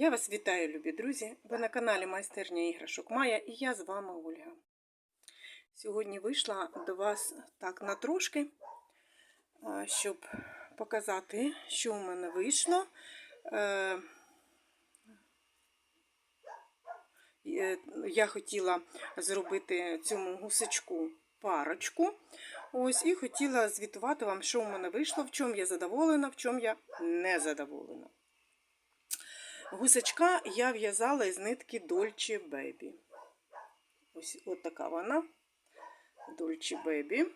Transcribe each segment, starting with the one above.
Я вас вітаю, любі друзі! Ви на каналі Майстерня іграшок Майя і я з вами Ольга. Сьогодні вийшла до вас так на трошки, щоб показати, що у мене вийшло. Е, е, Я хотіла зробити цьому гусачку парочку. Ось, і хотіла звітувати вам, що у мене вийшло, в чому я задоволена, в чому я не задоволена. Гусачка я в'язала із нитки Dolce Baby. Ось от така вона. Dolce Baby.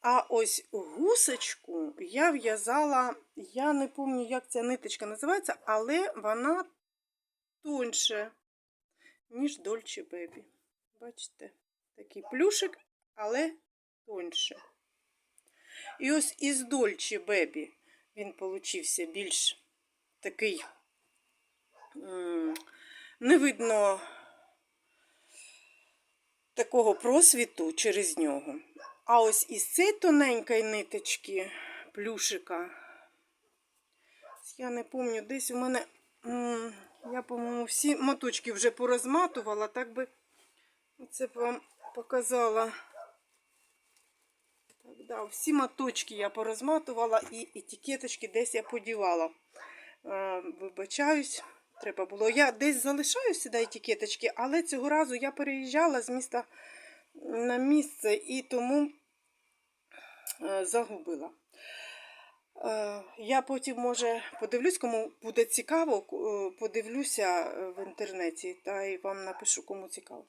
А ось гусочку я в'язала, я не пам'ятаю, як ця ниточка називається, але вона тоньше, ніж Dolce Baby. Бачите, такий плюшик, але тоньше. І ось із Dolce Baby він получився більш такий не видно такого просвіту через нього. А ось із цієї тоненької ниточки плюшика, я не пам'ятаю, десь у мене, я, по-моєму, всі моточки вже порозматувала, так би це б вам показала. Так, да, всі моточки я порозматувала і етикеточки десь я подівала. Е, вибачаюсь, треба було. Я десь залишаю сюди етикеточки, але цього разу я переїжджала з міста на місце і тому е, загубила. Е, я потім, може, подивлюсь, кому буде цікаво, подивлюся в інтернеті та й вам напишу, кому цікаво.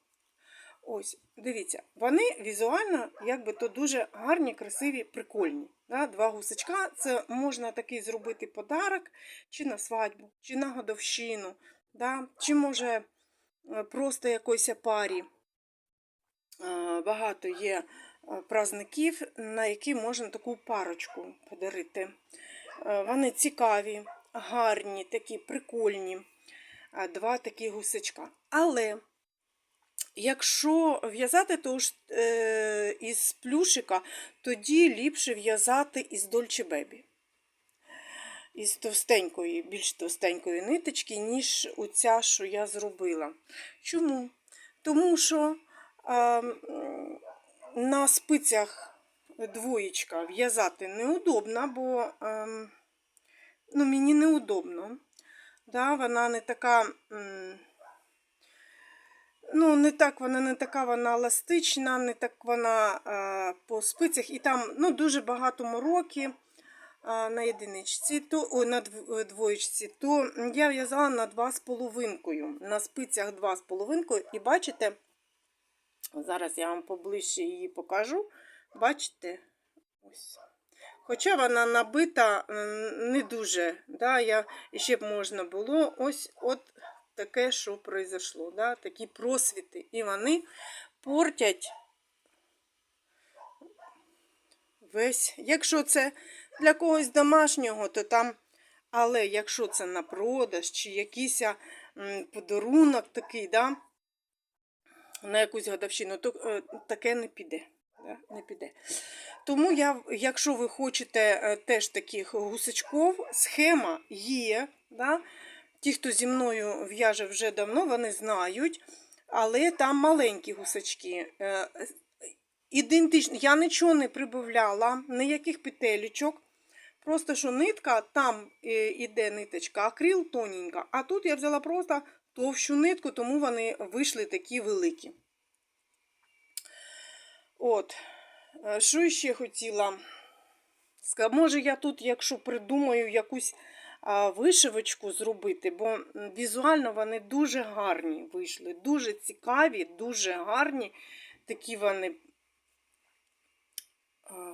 Ось, дивіться, вони візуально, якби то дуже гарні, красиві, прикольні. Да? Два гусачка це можна такий зробити подарок чи на свадьбу, чи на годовщину, да? чи може е, просто якоїсь парі. Е, багато є е, праздників, на які можна таку парочку подарити. Вони цікаві, гарні, такі прикольні. Два такі гусачка. Але Якщо в'язати то ж е, із плюшика, тоді ліпше в'язати із Dolce Baby. Із товстенької, більш товстенької ниточки, ніж оця, що я зробила. Чому? Тому що е, на спицях двоєчка в'язати неудобно, бо е, ну, мені неудобно. Да, Вона не така. Е, Ну, не так вона не така вона еластична, не так вона а, по спицях. І там ну, дуже багато мороки а, на єдиничці, то, о, на двоєчці, то я в'язала на 2,5. На спицях 2,5. І бачите, зараз я вам поближче її покажу. Бачите? Ось. Хоча вона набита не дуже, да, я, ще б можна було ось от таке, що произошло, да? такі просвіти. І вони портять весь. Якщо це для когось домашнього, то там. Але якщо це на продаж чи якийсь подарунок такий, да, на якусь годовщину, то е, таке не піде. Не піде. Тому, я, якщо ви хочете е, теж таких гусачков, схема є. Да, Ті, хто зі мною в'яже вже давно, вони знають, але там маленькі гусачки. Е, ідентично, я нічого не прибавляла, ніяких петелечок. Просто що нитка, там е, іде ниточка, акрил тоненька, а тут я взяла просто товщу нитку, тому вони вийшли такі великі. От, е, що ще хотіла? Може, я тут, якщо придумаю якусь вишивочку зробити, бо візуально вони дуже гарні вийшли, дуже цікаві, дуже гарні такі вони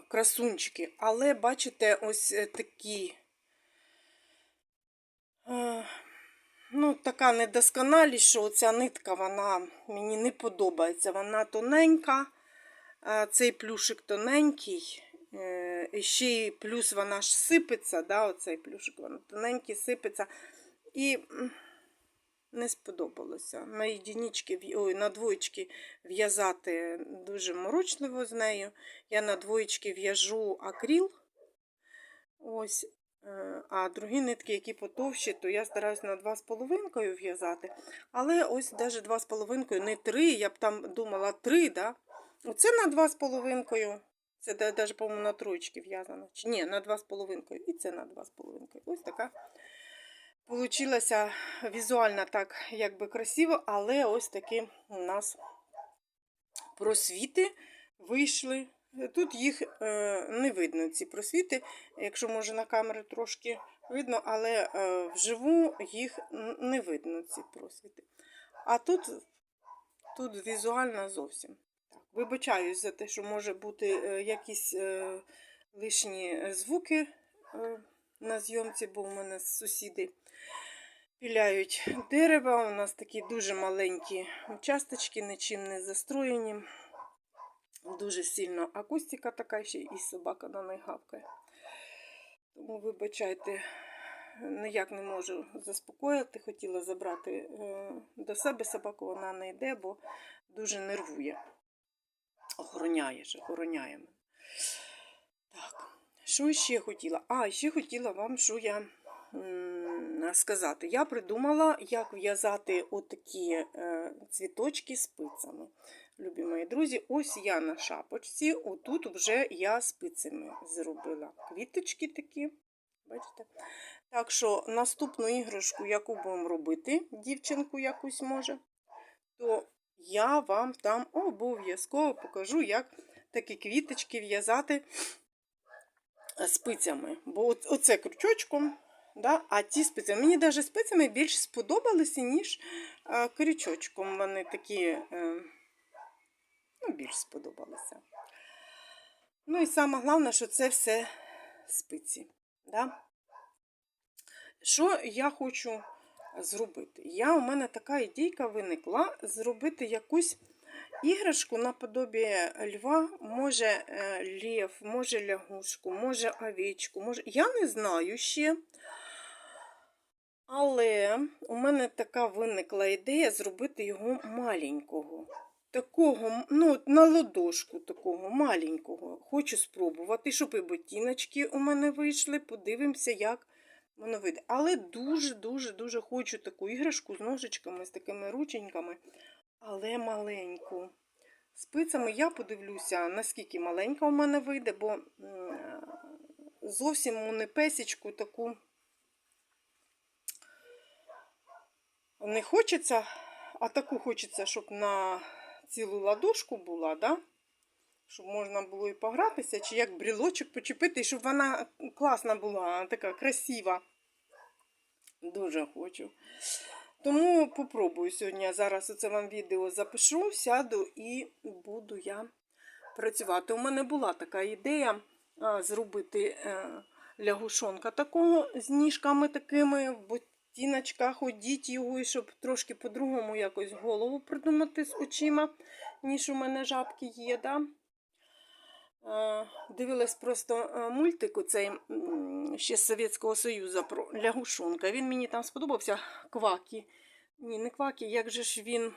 красунчики. Але, бачите, ось е, такі. Ну, така недосконалість, що оця нитка, вона мені не подобається. Вона тоненька, цей плюшик тоненький. Е, і ще й плюс вона ж сипеться, да, оцей плюшик, вона тоненький сипеться. І не сподобалося. На єдинички, ой, на двоєчки в'язати дуже морочливо з нею. Я на двоєчки в'яжу акріл. Ось, Е, А другі нитки, які потовщі, то я стараюсь на 2,5 в'язати. Але ось навіть 2,5, не 3, я б там думала 3, да? Оце на 2,5. Це навіть, по-моєму, на троєчки в'язано. Чи ні, на 2,5. І це на 2,5. Ось така получилася візуально так, якби красиво, але ось такі у нас просвіти вийшли. Тут їх е, не видно, ці просвіти, якщо може на камері трошки видно, але е, вживу їх не видно, ці просвіти. А тут, тут візуально зовсім. Вибачаюсь за те, що може бути е, якісь е, лишні звуки е, на зйомці, бо у мене сусіди піляють дерева. У нас такі дуже маленькі участочки, нічим не застроєні. Дуже сильно акустика така ще і собака на неї гавкає. Тому, вибачайте, ніяк не можу заспокоїти. Хотіла забрати до себе собаку, вона не йде, бо дуже нервує. Охороняє ж, охороняє мене. Так, що ще хотіла? А, ще хотіла вам, що я м, сказати. Я придумала, як в'язати отакі е, цвіточки спицями. Любі мої друзі, ось я на шапочці, отут вже я спицями зробила квіточки такі. Бачите? Так що наступну іграшку, яку будемо робити, дівчинку якусь може, то я вам там обов'язково покажу, як такі квіточки в'язати спицями. Бо оце крючочком, да, а ті спицями. Мені навіть спицями більш сподобалися, ніж крючочком. Вони такі. Е, ну, більш сподобалися. Ну і саме головне, що це все спиці. Да? Що я хочу зробити? Я, у мене така ідейка виникла зробити якусь іграшку наподобі льва, може е, може лягушку, може овечку, може. Я не знаю ще. Але у мене така виникла ідея зробити його маленького. Такого, ну, на ладошку такого маленького. Хочу спробувати, щоб і ботиночки у мене вийшли. Подивимося, як воно. Але дуже-дуже-дуже хочу таку іграшку з ножичками, з такими рученьками, але маленьку. Спицями я подивлюся, наскільки маленька у мене вийде, бо зовсім не песічку таку не хочеться, а таку хочеться, щоб на цілу ладошку була, да? Щоб можна було і погратися, чи як брілочок почепити, щоб вона класна була, така красива. Дуже хочу. Тому попробую сьогодні. Я зараз оце вам відео запишу, сяду і буду я працювати. У мене була така ідея зробити е, лягушонка такого з ніжками такими в ботиночках, одіть його, і щоб трошки по-другому якось голову придумати з очима, ніж у мене жабки є. Да? Е, Дивилась просто е, мультик оцей м, ще з Совєтського Союзу про лягушонка. Він мені там сподобався квакі. Ні, не квакі, як же ж він.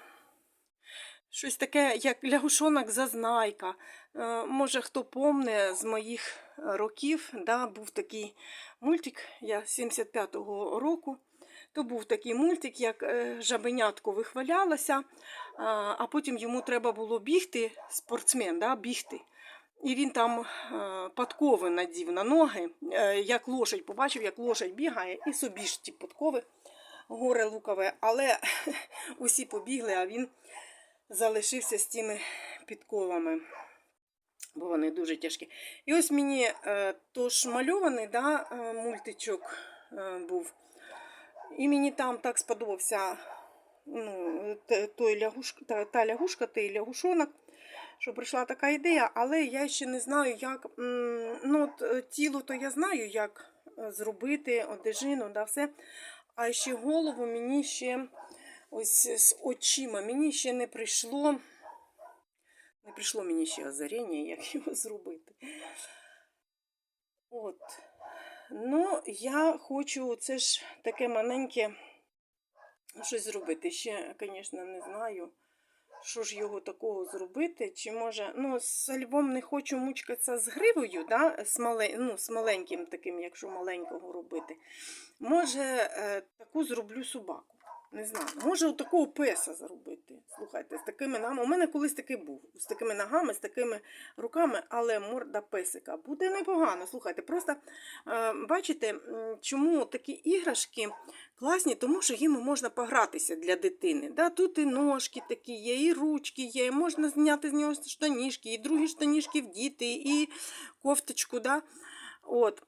Щось таке, як лягушонок зазнайка. Е, Може, хто помне з моїх років, да, був такий мультик, я 75-го року. То був такий мультик, як жабенятко вихвалялося, а, а потім йому треба було бігти, спортсмен, да, бігти. І він там е, подкови надів на ноги, е, як лошадь, побачив, як лошадь бігає, і собі ж ті подкови горе лукове. Але усі побігли, а він залишився з тими підковами, бо вони дуже тяжкі. І ось мені е, тож мальований да, мультичок був. І мені там так сподобався ну, той лягушка, та, та лягушка, той лягушонок що прийшла така ідея, але я ще не знаю, як ну, от, е, тіло, то я знаю, як е, зробити одежину, да, все. А ще голову мені ще ось з очима. Мені ще не прийшло. Не прийшло мені ще озаріння, як його зробити. От. Ну, я хочу, це ж таке маленьке щось зробити. Ще, звісно, не знаю. Що ж його такого зробити? Чи може, ну, з львом не хочу мучкатися з гривою, да? з, мале, ну, з маленьким таким, якщо маленького робити. Може, е, таку зроблю собаку. Не знаю. Може, у такого песа зробити. Слухайте, з такими ногами. У мене колись такий був. З такими ногами, з такими руками, але морда песика. Буде непогано. Слухайте, просто е, бачите, чому такі іграшки класні, тому що їми можна погратися для дитини. Да? Тут і ножки такі є, і ручки є, і можна зняти з нього штанішки, і другі штанішки вдіти, і кофточку. Да? От.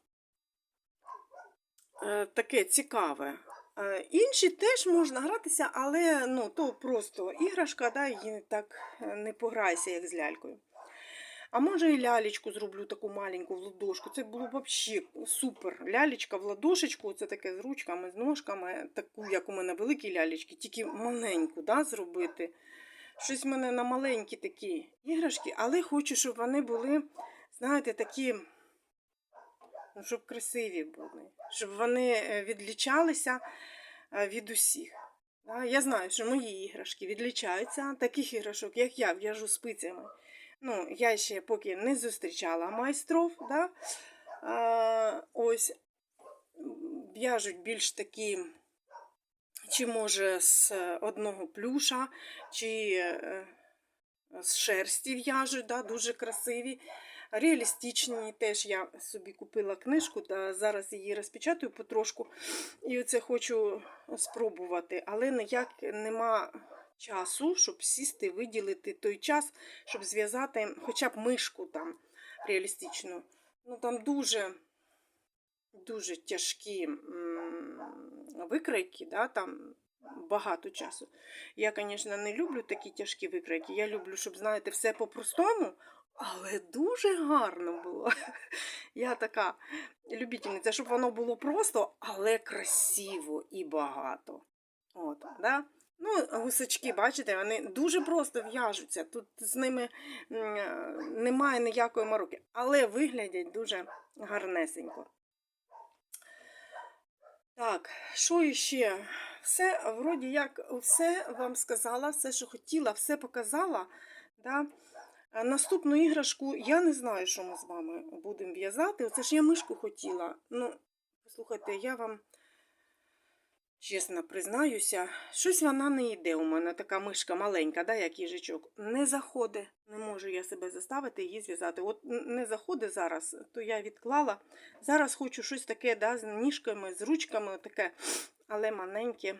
Е, таке цікаве. Е, Інші теж можна гратися, але ну, то просто іграшка, да, і так е, не пограйся, як з лялькою. А може і лялечку зроблю таку маленьку в ладошку. Це було б взагалі супер. Лялечка в ладошечку, це таке з ручками, з ножками, таку, як у мене великі лялечки, тільки маленьку да, зробити. Щось в мене на маленькі такі іграшки, але хочу, щоб вони були, знаєте, такі, щоб красиві були, щоб вони е, відлічалися е, від усіх. Я знаю, що мої іграшки відлічаються таких іграшок, як я в'яжу спицями. Ну, я ще поки не зустрічала майстров. Да? А, ось в'яжуть більш такі, чи може з одного плюша, чи е, з шерсті в'яжуть, да? дуже красиві. Реалістичні теж я собі купила книжку, та зараз її розпечатаю потрошку. І оце хочу спробувати, але ніяк нема часу, щоб сісти, виділити той час, щоб зв'язати хоча б мишку там реалістичну. Ну там дуже дуже тяжкі м, викройки, да, там багато часу. Я, звісно, не люблю такі тяжкі викройки. Я люблю, щоб, знаєте, все по-простому, але дуже гарно було. Я така любительниця, щоб воно було просто, але красиво і багато. От, да? Ну, гусачки, бачите, вони дуже просто в'яжуться. Тут з ними немає ніякої мороки, але виглядять дуже гарнесенько. Так, що ще? Все, вроді як, все вам сказала, все, що хотіла, все показала. Да? Наступну іграшку я не знаю, що ми з вами будемо в'язати. Оце ж я мишку хотіла. Ну, послухайте, я вам чесно признаюся, щось вона не йде у мене, така мишка маленька, да, як їжачок. Не заходить, не можу я себе заставити її зв'язати. От не заходить зараз, то я відклала. Зараз хочу щось таке, да, з ніжками, з ручками, таке, але маленьке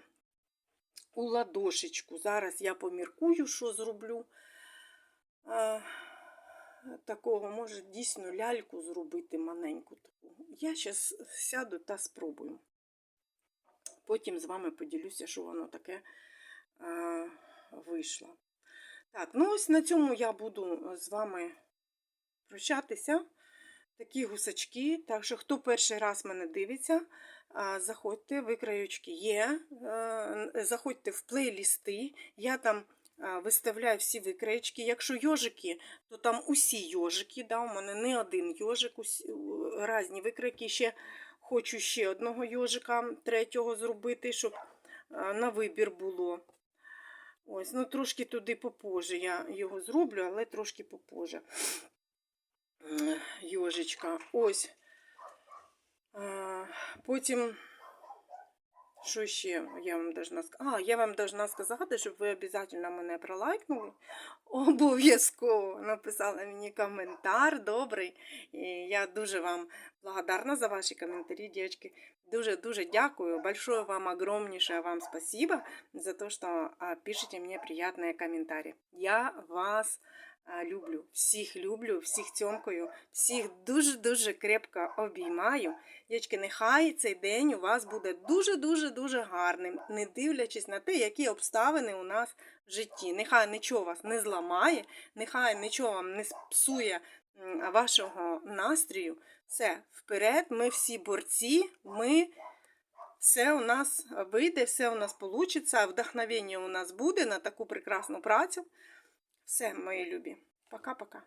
у ладошечку. Зараз я поміркую, що зроблю. Такого, може, дійсно ляльку зробити маленьку таку. Я зараз сяду та спробую. Потім з вами поділюся, що воно таке вийшло. Так, ну ось на цьому я буду з вами прощатися. Такі гусачки. Так що, хто перший раз мене дивиться, заходьте, викраючки є. Заходьте в плейлісти. Я там виставляю всі викраєчки. Якщо йожики, то там усі йожики. Да, у мене не один йожик, усі, у- різні викройки. Ще хочу ще одного йожика, третього зробити, щоб на вибір було. Ось, ну трошки туди попозже я його зроблю, але трошки попозже. Йожичка. Ось. Потім. Що ще я вам должна сказати? А, я вам должна сказати, щоб ви обов'язково мене пролайкнули. Обов'язково написали мені коментар добрий. І я дуже вам благодарна за ваші коментарі, дівчатки. Дуже-дуже дякую. Большое вам огромнейшее вам спасибо за то, что пишете мне приятные комментарии. Я вас люблю. Всіх люблю, всіх цьомкою, всіх дуже-дуже крепко обіймаю. Дівчатки, нехай цей день у вас буде дуже-дуже-дуже гарним, не дивлячись на те, які обставини у нас в житті. Нехай нічого вас не зламає, нехай нічого вам не спсує м, вашого настрою. Все, вперед, ми всі борці, ми все у нас вийде, все у нас вийде, вдохновення у нас буде на таку прекрасну працю. Все, мої любі. Пока-пока.